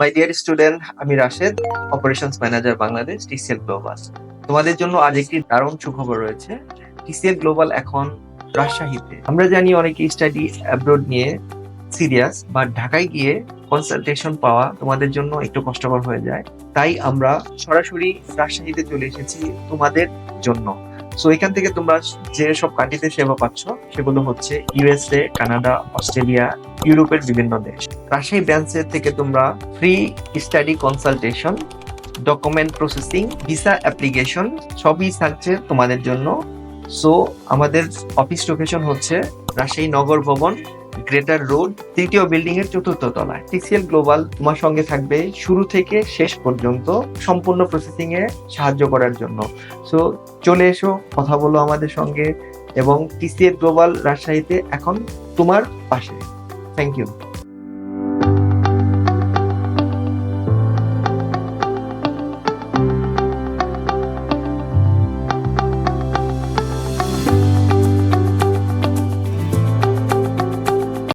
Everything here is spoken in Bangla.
মাই ডিয়ার স্টুডেন্ট আমি Rashed operations manager Bangladesh TCL global তোমাদের জন্য আজ একটি দারুণ সুখবর রয়েছে। টিসিএল গ্লোবাল এখন রাজশাহীতে। আমরা জানি অনেকে স্টাডি অ্যাব্রোড নিয়ে সিরিয়াস বা ঢাকায় গিয়ে কনসালটেশন পাওয়া তোমাদের জন্য একটু কষ্টকর হয়ে যায়। তাই আমরা সরাসরি রাজশাহীতে চলে এসেছি তোমাদের জন্য। সো এখান থেকে তোমরা যে সব কান্ট্রিতে সেবা পাচ্ছ, সেগুলো হচ্ছে ইউএসএ কানাডা অস্ট্রেলিয়া ইউরোপের বিভিন্ন দেশ। রাজশাহী ব্রাঞ্চের থেকে তোমরা free study consultation document processing visa application সবই থাকছে তোমাদের জন্য। সো আমাদের অফিস লোকেশন হচ্ছে রাজশাহী নগর ভবন গ্রেটার রোড তৃতীয় বিল্ডিং এর চতুর্থ তলায়। টিসিএল গ্লোবাল তোমার সঙ্গে থাকবে শুরু থেকে শেষ পর্যন্ত সম্পূর্ণ প্রসেসিং এ সাহায্য করার জন্য। সো চলে এসো, কথা বলো আমাদের সঙ্গে এবং টিসিএল গ্লোবাল রাজশাহীতে এখন তোমার পাশে। Thank you